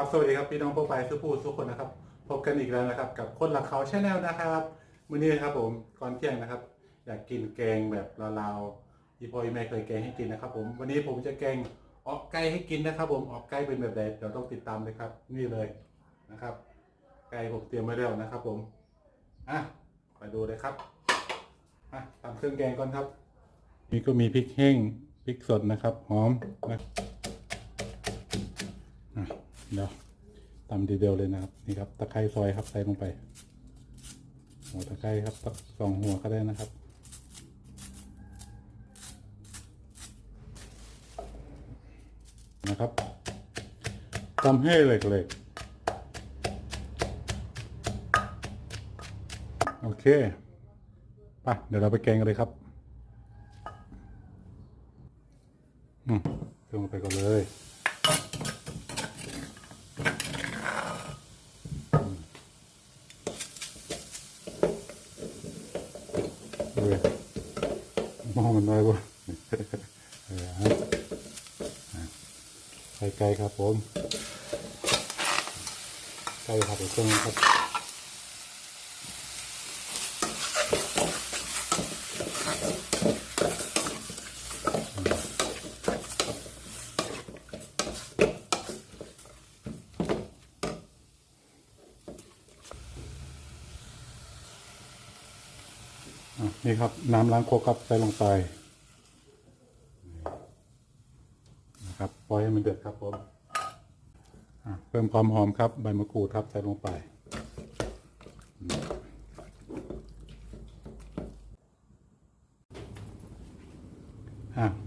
ครับสวัสดีครับพี่น้องพวกไปสุภูทุกคนนะครับพบกันอีกแล้วนะครับ กับคนหลักเขาชาแนลนะครับมื้อนี้นะครับผมก่อนเที่ยงนะครับ อยากกินแกงแบบลาวๆที่พ่อที่แม่เคยแกงให้กินนะครับ ผมวันนี้ผมจะแกงออกไก่ให้กินนะครับ ผมออกไก่เป็นแบบใดเดี๋ยวต้องติดตามเลยครับ นี่เลยนะครับ ไก่ผมเตรียมไว้แล้วนะครับ ผมอะไปดูเลยครับอะตามเครื่องแกงก่อนครับ นี่ก็มีพริกแห้งพริกสดนะครับหอมนะอะ เดี๋ยวตำทีเดียวเลยนะครับนี่ครับตะไคร้ซอยครับใส่ลงไป หัวตะไคร้ครับสักสองหัวก็ได้นะครับนะครับตำให้เหล็กๆ โอเคไปเดี๋ยวเราไปแกงกันเลยครับ อืมลงไปก่อนเลย เออมองมันน้อยบ่เออฮะอะใส่ไก่ครับผมไก่ผัดกับเครื่องครับ นี่ครับ น้ำล้างโคกครับใส่ลงไปนะครับปล่อยให้มันเดือดครับผมเพิ่มความหอมครับใบมะกรูดครับใส่ลงไป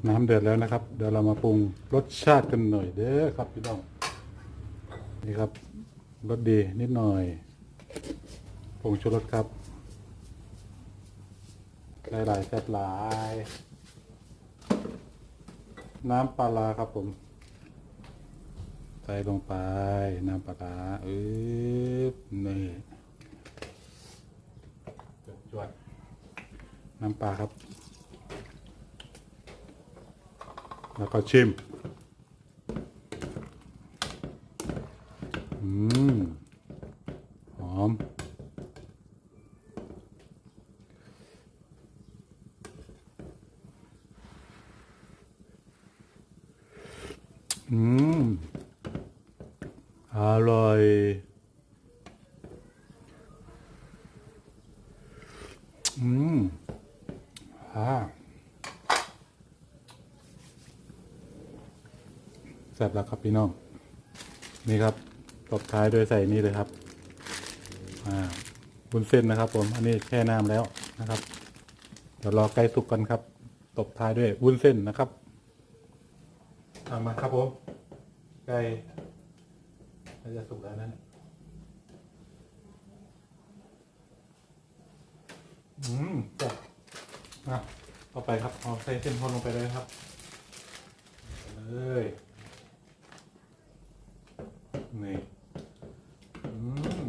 น้ำเดือดแล้วนะครับ เดี๋ยวเรามาปรุงรสชาติกันหน่อยเด้อครับพี่น้องนี่ครับรสดีนิดหน่อยผงชูรสครับ หลายหลายๆแซ่บหลาย น้ำปลาร้าครับผม ใส่ลงไป น้ำปลาร้าอึ๊บนี่จวดๆน้ำปลาครับ แล้วก็ชิม อืม หอม อืม อร่อยอืมอ่าแซ่บแล้วครับพี่น้อง นี่ครับตบท้ายด้วยใส่นี่เลยครับ อ่าบุญเส้นนะครับ ผม อันนี้แช่น้ำแล้วนะครับ เดี๋ยวรอไก่สุกกันครับ ตบท้ายด้วยวุ้นเส้นนะครับ ทำมาครับผมไก่น่าจะสุกแล้วนะเนี่ยอืมจ้ะอะต่อไปครับเอาใส่เส้นทอดลงไปเลยครับเลยนี่อืม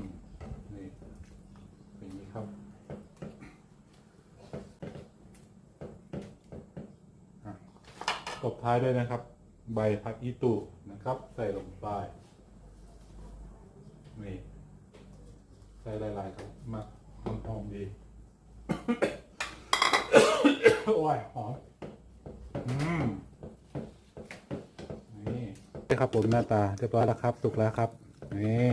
นี่เป็นนี้ครับอะตบท้ายด้วยนะครับ ใบผักอีตูนะครับ ใส่ลงไปนี่ใส่หลายๆครับมาหอมหอมๆดีโอ้ยหอมอืมนี่ครับผมหน้าตาเรียบร้อยแล้วครับสุกแล้วครับนี่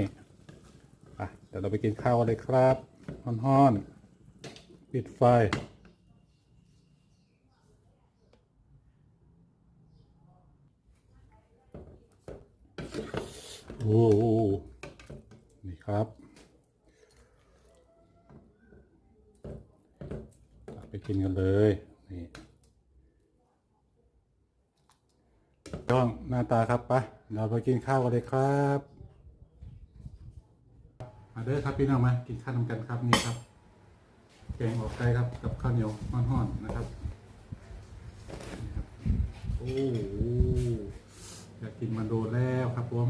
อะเดี๋ยวเราไปกินข้าวเลยครับฮ้อนๆปิดไฟ โอ้โหนี่ครับตักไปกินกันเลย นี่ย่องหน้าตาครับปะเราไปกินข้าวกันเลยครับ มาเด้อครับพี่น้องมากินข้าวนำกันครับนี่ครับ แกงออกไก่ครับกับข้าวเหนียวห่อนๆนะครับนี่ครับโอ้โหอยากกินมันโดนแล้วครับผม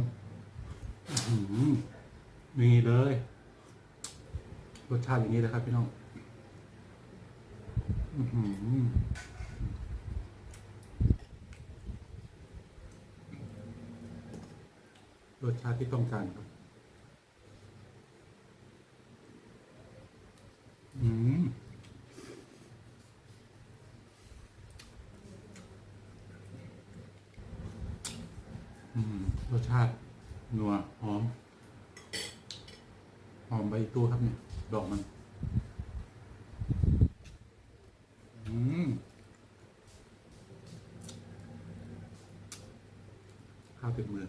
นี่เลย รสชาติอย่างนี้เลยครับพี่น้องรสชาติที่ต้องการครับ อืมรสชาติ นัว หอม อมใบตู้ครับเนี่ย ดอกมัน อืมข้าวติดมือ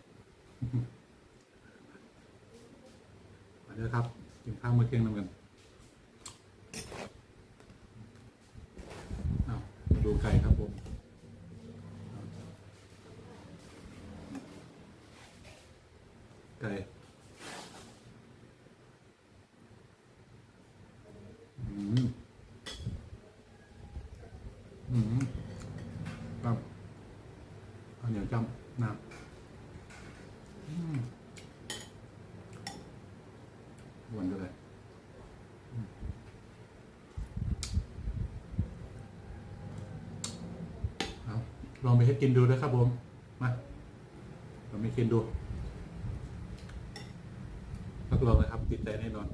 มาเด้อครับกินข้าวมื้อเที่ยงนำกันเอามาดูไก่ครับผมไก่ อืม อืมครับ เอาเหนียวจำน้ำอืมหวานเลยเอาลองไปให้กินดูนะครับผม มาลองไปกินดูรับรองนะครับ ติดใจแน่นอน